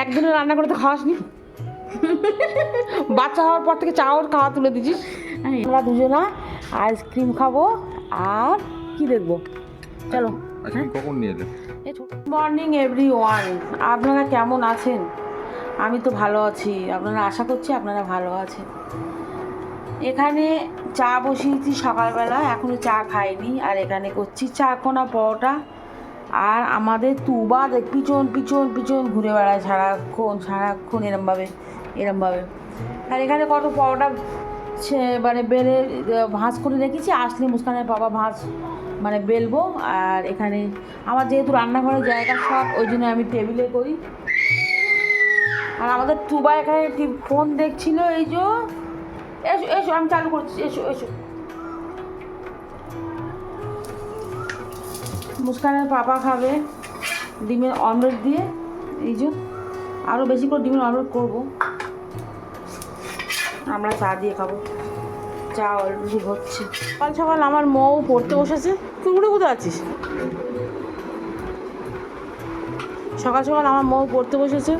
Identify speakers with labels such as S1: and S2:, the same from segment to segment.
S1: একদিনও রান্না করে তো খাওয়াসনি বাচ্চা হওয়ার পর থেকে চাওয়ার খাওয়া তুলে দিছিস আমরা দুজনা আইসক্রিম খাব আর কি দেখব? চলো
S2: আজকে কখন নিয়ে
S1: মর্নিং এভরি ওয়ান আপনারা কেমন আছেন? আমি তো ভালো আছি। আপনারা আশা করছি আপনারা ভালো আছেন। এখানে চা বসিয়েছি সকালবেলা, এখনও চা খাইনি, আর এখানে করছি চা কোনা পরোটা। আর আমাদের তুবা দেখ, পিছন পিছন পিছন ঘুরে বেড়ায় সারাক্ষণ সারাক্ষণ এরমভাবে এরমভাবে। আর এখানে কত পরোটা সে মানে বেলে, ভাঁজ করে রেখেছি, আসলে মুস্কানের বাবা ভাঁজ মানে বেলবো। আর এখানে আমার যেহেতু রান্নাঘরের জায়গা সব, ওই জন্য আমি টেবিলে করি। আর আমাদের তুবা এখানে ফোন দেখছিল এই যে? এসো এসো, আমি চালু করছি, এসো এসো। মুস্কানের পাপা খাবে ডিমের অমলেট দিয়ে, এই যে। আরও বেশি করে ডিমের অমলেট করব। আমরা চা দিয়ে খাব। চা অলরেডি হচ্ছে। সকাল সকাল আমার মৌ পড়তে বসেছে। তুই কোথায় আছিস? সকাল সকাল আমার মৌ পড়তে বসেছে।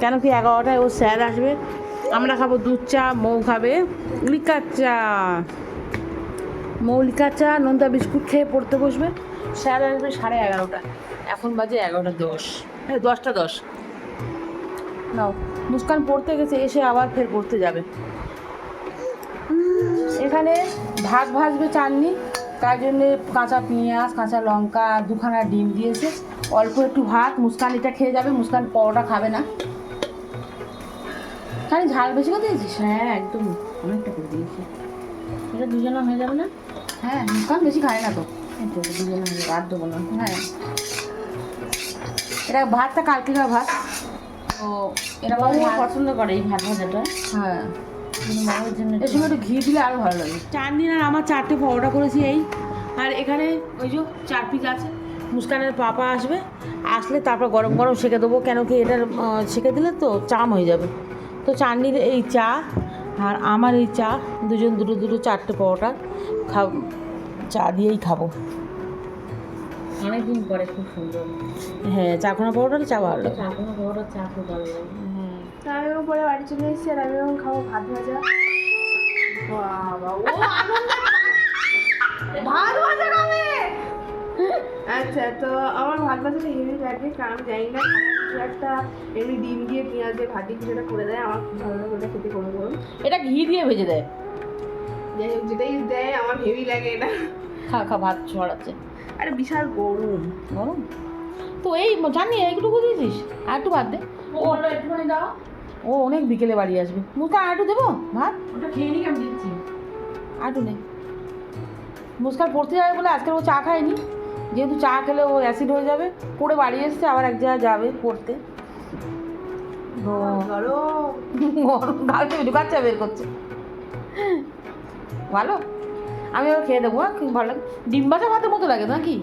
S1: কেন কি এগারোটায় ও স্যার আসবে? আমরা খাব দুধ চা, মৌ খাবে। লিকার চা। মৌ লিকার চা, নোনতা বিস্কুট খেয়ে পড়তে বসবে। স্যার আসবে সাড়ে এগারোটা। এখন বাজে এগারোটা দশ। হ্যাঁ দশটা দশ। নাও, মুস্কান পড়তে গেছে, এসে আবার ফের পড়তে যাবে। এখানে ভাত ভাজবে চাননি, তার জন্যে কাঁচা পেঁয়াজ, কাঁচা লঙ্কা, দুখানা ডিম দিয়েছে। অল্প একটু ভাত, মুস্কান এটা খেয়ে যাবে, মুস্কান পরোটা খাবে না। খালি ঝাল বেশি করে দিয়েছিস? হ্যাঁ একদম। অনেকটা করে দিয়েছি। এটা দুজনে হয়ে যাবে না? হ্যাঁ মুস্কান বেশি খায় না তো। দুজনে হয়ে যাবে আর দেবো না। হ্যাঁ। এটা ভাতটা কালকেকার ভাত। তো এটা পছন্দ করে এই ভাত ভাজাটা। হ্যাঁ। এর সঙ্গে একটু ঘি দিলে আরও ভালো লাগে। চার দিন আর আমার চারটে পরোটা করেছি এই। আর এখানে ওই যে চার পিস আছে মুস্কানের পাপা আসবে। আসলে তারপর গরম গরম সেঁকে দেবো। কেন কি এটা সেঁকে দিলে তো চাম হয়ে যাবে। তো চাননির এই চা আর আমার এই চা দুজন দুটো দুটো চারটে পরোটা খাব চা দিয়েই খাব।
S3: অনেকদিন পরে খুব সুন্দর।
S1: হ্যাঁ চাকোনা পরোটা চা ভালো লাগে?
S3: চাকুনো বড় চা খুব ভালো লাগে।
S1: হ্যাঁ।
S3: আমি এখন পরে বাড়ি চলে এসেছি আর আমি এখন খাব ভাত ভাজা। বাবা ও আনন্দ ভাত ভাজা খাবে? আচ্ছা তো আমার ভাত ভাজাটা হেভি লাগে কারণ আমি জানি না একটা এমনি ডিম দিয়ে পেঁয়াজ দিয়ে ভাজি কিছু একটা করে দেয় আমার ভালো লাগে ওটা খেতে গরম গরম।
S1: এটা ঘি দিয়ে ভেজে দেয়?
S3: যাই হোক যেটাই দেয় আমার হেভি লাগে এটা।
S1: খা খা ভাত ছড়াচ্ছে
S3: আরে বিশাল গরম।
S1: গরম? তো এই জানি এইটুকু দিয়েছিস? আর একটু ভাত দে।
S3: ও বলল একটুখানি দাও।
S1: ও অনেক বিকেলে বাড়ি আসবে। মুস্কান আর একটু দেবো? ভাত?
S3: ওটা খেয়ে নিই আমি দিচ্ছি।
S1: একটু নেই মুস্কান পড়তে যাবে বলে আজকে ও চা খায়নি। যেহেতু চা খেলে ও অ্যাসিড হয়ে যাবে পড়ে বাড়ি এসছে আবার এক জায়গায় যাবে পড়তে। তো
S3: গরম।
S1: গাল থেকে ঢুকাচ্ছে বের করছে। ভালো? আমি ওর খেয়ে দেবো হ্যাঁ, ভালো লাগে। ডিম ভাজা ভাতের মতো লাগে নাকি?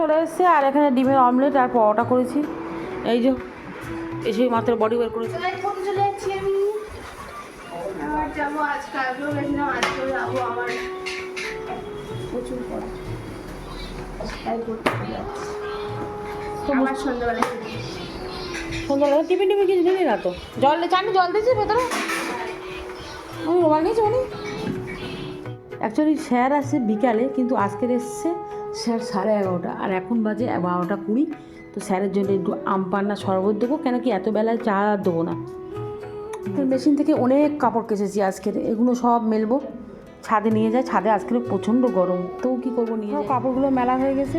S1: চলে এসছে আর এখানে ডিমের অমলেট আর পরোটা করেছি। এই যে এসে মাত্র বডি বের করেছি।
S3: চলে যাচ্ছি আমি। আবার যাব আজকে আগেও গেছিলাম আজকেও যাব আমার প্রচুর পড়া তাই করতে আমার
S1: সন্ধ্যাবেলা টিফিন টিফিন কিছু দিলি না তো? জল চানি জল দিয়েছিস ভেতরে? আমি রোমাল নিয়েছি উনি অ্যাকচুয়ালি স্যার আসছে বিকালে, কিন্তু আজকের এসছে স্যার সাড়ে এগারোটা, আর এখন বাজে বারোটা কুড়ি। তো স্যারের জন্য একটু আম পান্না শরবত দেবো, কেন কি এত বেলায় চা দেবো না। মেশিন থেকে অনেক কাপড় কেচেছি আজকের, এগুলো সব মেলবো। ছাদে নিয়ে যায় ছাদে আজকের প্রচণ্ড গরম। তো কী করব নিয়ে। কাপড়গুলো মেলা হয়ে গেছে।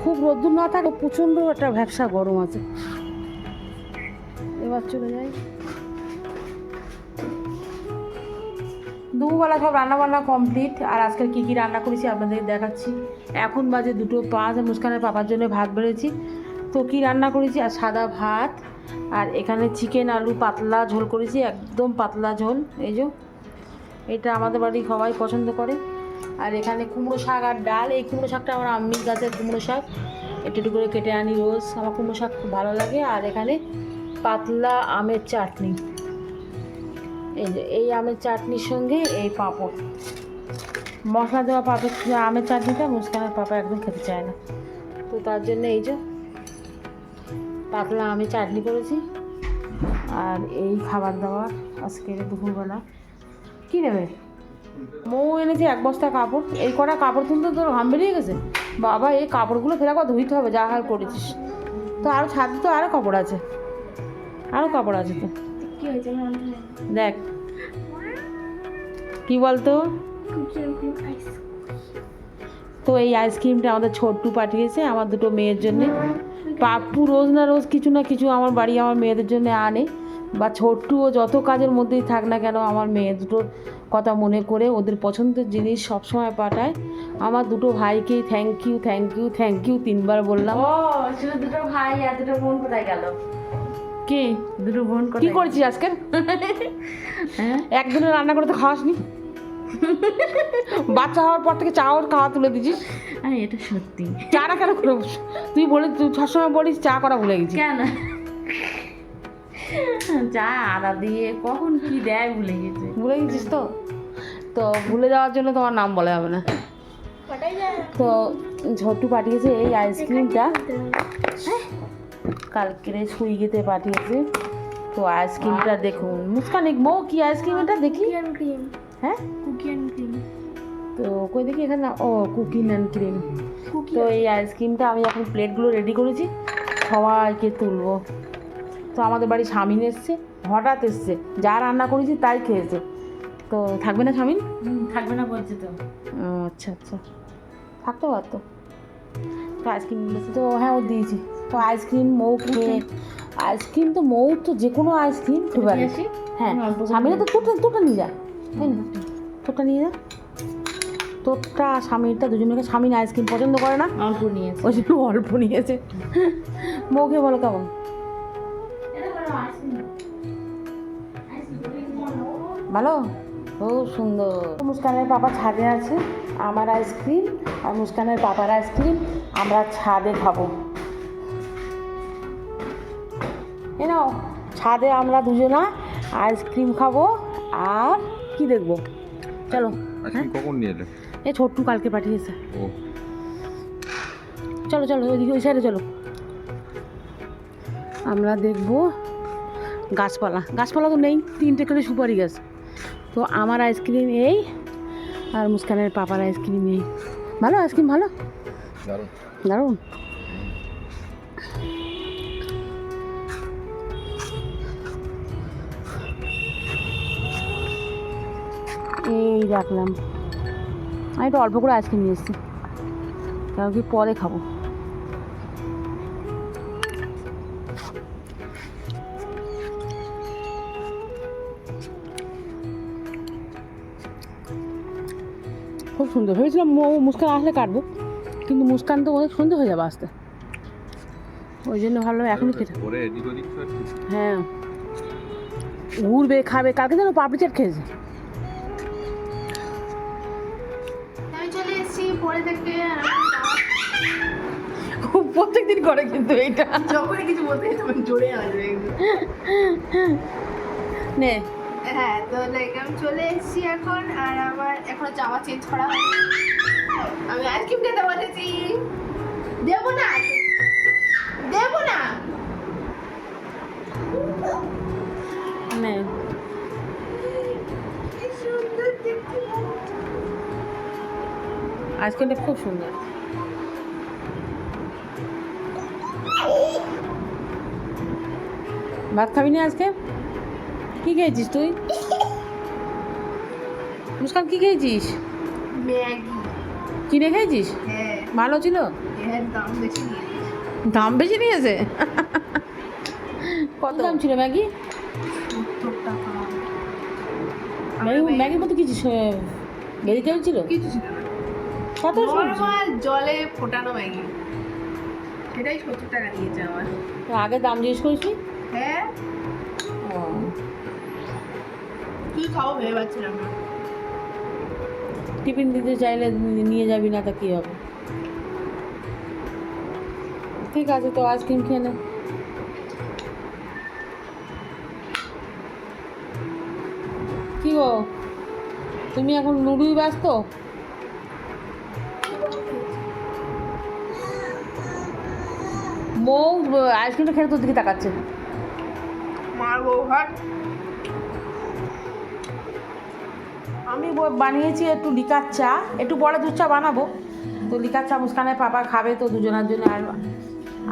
S1: খুব রোদ্দুর না থাকে প্রচণ্ড একটা ভ্যাবসা গরম আছে। এবার চলে যাই। দুপুরবেলা সব রান্না বান্না কমপ্লিট আর আজকাল কী কী রান্না করেছি আপনাদের দেখাচ্ছি। এখন বাজে দুটো পাঁচ মুস্কানের পাপার জন্য ভাত বেড়েছি। তো কী রান্না করেছি আর সাদা ভাত। আর এখানে চিকেন, আলু, পাতলা ঝোল করেছি, একদম পাতলা ঝোল। এই যে, এটা আমাদের বাড়ি সবাই পছন্দ করে। আর এখানে কুমড়ো শাক আর ডাল, এই কুমড়ো শাকটা আমার আম্মির গাছের কুমড়ো শাক। একটু করে কেটে আনি রোজ। আমার কুমড়ো শাক খুব ভালো লাগে। আর এখানে পাতলা আমের চাটনি। এই যে, এই আমের চাটনির সঙ্গে এই পাঁপড়। মশলা দেওয়া পাপের আমের চাটনিটা মুস্কানের পাপা একদম খেতে চায় না। তো তার জন্য এই যে পাতলা আমি চাটনি করেছি। আর এই খাবার দাবার আজকে দুপুরবেলা। কী নেবে? মৌ এনেছে এক বস্তা কাপড়। এই কটা কাপড় তুলতে তোর ঘাম বেরিয়ে গেছে? বাবা এই কাপড়গুলো ফেরা কথা ধুইতে হবে যা হাল করেছিস। তো আরও ছাদে তো আরও কাপড় আছে। আরও কাপড় আছে তো। দেখ। কি বলতো? তো এই আইসক্রিমটা আমাদের ছোট্টু পাঠিয়েছে আমার দুটো মেয়ের জন্য। পাপ্পু রোজ না রোজ কিছু না কিছু আমার বাড়ি আমার মেয়েদের জন্য আনে বা ছোট্টুও যত কাজের মধ্যেই থাক না কেন আমার মেয়ে দুটোর কথা মনে করে ওদের পছন্দের জিনিস সবসময় পাঠায়। আমার দুটো ভাইকেই thank you thank you thank you তিনবার বললাম।
S2: শুধু দুটো ভাই আর দুটো বোন কোথায় গেল?
S1: কি?
S2: দুটো বোন
S1: কি করেছিস আজকে?
S2: হ্যাঁ?
S1: একদিনে রান্না করে তো খাওয়াসনি? বাচ্চা হওয়ার পর থেকে চা ওর খাওয়া তুলে দিছিস
S2: আরে এটা সত্যি।
S1: চাটা কেন করে তুই বলে তুই সবসময় বলিস চা করা ভুলে গেছি।
S2: কেন? চা আদা দিয়ে কখন কি দেয় ভুলে গেছে।
S1: ভুলে গেছিস তো? তো ভুলে যাওয়ার জন্য তোমার নাম বলা যাবে না। তো ঝট্টু পাঠিয়েছে এই আইসক্রিমটা। কালকে সুইগিতে পাঠিয়েছে। তো আইসক্রিমটা দেখুন। মুস্কান এক মৌ কি আইসক্রিম এটা? দেখি
S3: ক্রিম।
S1: হ্যাঁ?
S3: Cookie and cream.
S1: তো কই দেখি এখানে ও কুকি অ্যান্ড ক্রিম তো এই আইসক্রিমটা আমি এখন প্লেটগুলো রেডি করেছি সবাইকে তুলবো। তো আমাদের বাড়ি স্বামীন এসছে হঠাৎ এসছে। যা রান্না করেছি তাই খেয়েছে। তো থাকবে না স্বামীন
S2: থাকবে না বলছে তো।
S1: আচ্ছা আচ্ছা। থাকতে পারতো। তো আইসক্রিম তো হ্যাঁ ও দিয়েছি। তো আইসক্রিম মৌ খেয়ে আইসক্রিম তো মৌ তো যে কোনো আইসক্রিম।
S2: আসি?
S1: হ্যাঁ স্বামীরা তো তোরটা তোরটা নিয়ে যা। তাই না তোরটা নিয়ে যা। তোরটা স্বামীরটা দুজনকে স্বামীন আইসক্রিম পছন্দ করে না।
S2: অল্প নিয়েছে।
S1: ওই জন্য অল্প নিয়েছে। মৌকে বলো কেমন? ভালো? খুব সুন্দর। মুস্কানের পাপা ছাদে আছে আমার আইসক্রিম আর মুস্কানের পাপার আইসক্রিম আমরা ছাদে খাব। ছাদে আমরা দুজনা আইসক্রিম খাব আর কি দেখব? চলো
S4: আজকে কখন নিয়ে এলে?
S1: এ ছোট্টু কালকে পাঠিয়েছে। চলো চলো ওইদিকে ওই সাইডে চলো। আমরা দেখব গাছপালা। গাছপালা তো নেই তিনটে করে সুপারি গাছ। তো আমার আইসক্রিম এই আর মুস্কানের পাপার আইসক্রিম এই। ভালো আইসক্রিম ভালো?
S4: দারুণ।
S1: দারুণ? এই রাখলাম। আমি একটু অল্প করে আইসক্রিম নিয়ে এসেছি। কারণ কি পরে খাব? খুব সুন্দর। ভেবেছিলাম মুস্কান আসলে কাটবো কিন্তু মুস্কান তো অনেক সুন্দর হয়ে যাবে আসতে। ওই জন্য ভালো এখনই খেতে। হ্যাঁ। ঘুরবে খাবে কালকে যেন পাপড়ি চাট খেয়েছে।
S3: পরে থেকে
S1: করে কিন্তু এইটা।
S3: যখনই কিছু বলতে তখন জোরে আসবে
S1: নে।
S3: হ্যাঁ তো লাইক আমি চলে এসেছি এখন আর আমার এখনও জামা চেঞ্জ করা হয়নি। আমি আইসক্রিম খেতে বলেছি দেবো না। দেবো না।
S1: নে। আইসক্রিমটা খুব সুন্দর। ভাত খাবি না আজকে? কি খেয়েছিস তুই? মুস্কান কি খেয়েছিস? কিনে খেয়েছিস?
S3: হ্যাঁ।
S1: ভালো ছিল?
S3: দাম বেশি নিয়ে নিয়েছে।
S1: দাম বেশি নিয়েছে? কত দাম ছিল ম্যাগি? ম্যাগি ম্যাগির মধ্যে কিছু ভেজিটেবল ছিল?
S3: কিছু ছিল
S1: কত
S3: নর্মাল জলে ফোটানো ম্যাগি। সেটাই সত্তর টাকা নিয়েছে আমার।
S1: আগে দাম জিজ্ঞেস করেছি?
S3: হ্যাঁ? তুই খাব ভেবে পাচ্ছিলাম না
S1: টিফিন দিতে চাইলে নিয়ে যাবি না তা কী হবে? ঠিক আছে তো আইসক্রিম খেয়ে নে। কি গো? তুমি এখন লুডুই ব্যস্ত? বউ আইসক্রিমটা খেলে তোর দিকে তাকাচ্ছে।
S3: মার বউ ভাত
S1: আমি বানিয়েছি একটু লিকার চা। একটু পরে দুধ চা বানাবো। তো লিকার চা মুস্কানের পাপা খাবে তো দুজনের জন্য আর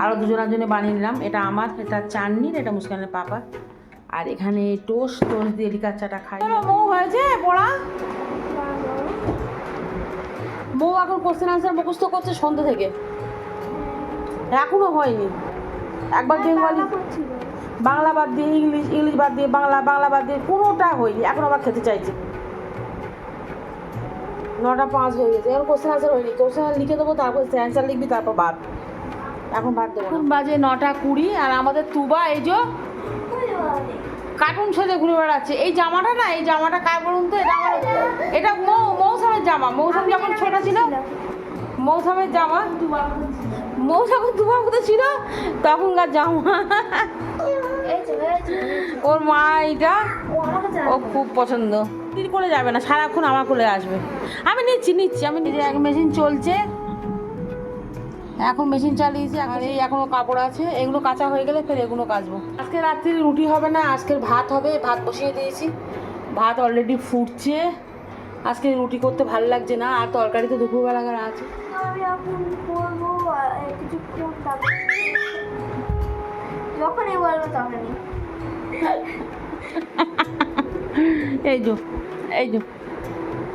S1: আরও দুজনের জন্য বানিয়ে নিলাম। এটা আমার এটা চাননির এটা মুস্কানের পাপা। আর এখানে টোস্ট টোস্ট দিয়ে লিকার চাটা খাই। বউ হয়েছে পড়া। বউ এখন কোশ্চেন আনসার মুখস্থ করছে সন্ধ্যে থেকে। এখনও হয়নি। একবার বেঙ্গলি বাংলা বাদ দিয়ে ইংলিশ ইংলিশ বাদ দিয়ে বাংলা বাংলা বাদ দিয়ে কোনোটা হয়নি। এখন আবার খেতে চাইছে। নটা পাঁচ হয়ে গেছে। এখন কোশ্চেন আনসার হয়নি। কোশ্চেন লিখে দেবো তারপর অ্যান্সার লিখবি তারপর বাদ। এখন বাদ দেবো এখন বাজে নটা কুড়ি আর আমাদের তুবা এই যে কার্টুন সেজে ঘুরে বেড়াচ্ছে। এই জামাটা না এই জামাটা কার বলুন তো? এটা আমার এটা মৌ মৌসুমের জামা। মৌসুম যখন ছোট ছিল মৌসুমের জামা। মৌসুম দুবার মতো ছিল, তখনকার জামা। ওর মা এইটা, ও খুব পছন্দ। দেরি করে যাবে না, সারাক্ষণ আমার কোলে আসবে। আমি নিচ্ছি নিচ্ছি, আমি নিজে এক মেশিন চলছে। এখন মেশিন চালিয়েছি আর এই এখনও কাপড় আছে, এগুলো কাঁচা হয়ে গেলে ফের এগুলো কাচবো। আজকে রাত্রি রুটি হবে না আজকের ভাত হবে, ভাত বসিয়ে দিয়েছি। ভাত অলরেডি ফুটছে। আজকে রুটি করতে ভালো লাগছে না, আর তরকারি তো দুপুরবেলা আছে?
S5: কিছুক্ষণ তারপর যখনই বলব তখনই
S1: এই যো এই যো।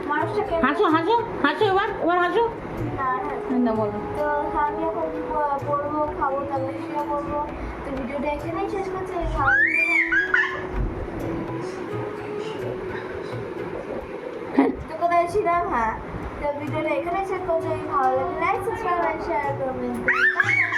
S5: মানুষটাকে
S1: হাসো হাসো হাসো এবার এবার হাসো।
S5: না,
S1: বলো।
S5: তো আমি এখন পড়ব খাব তারপর শুয়ে পড়ব তো ভিডিওটা এখানেই শেষ করছি তো কোথায় ছিলাম? হ্যাঁ। तर व्हिडिओला एखाद्या शेअर करून खावा लागेल लाईक सबस्क्राईब आणि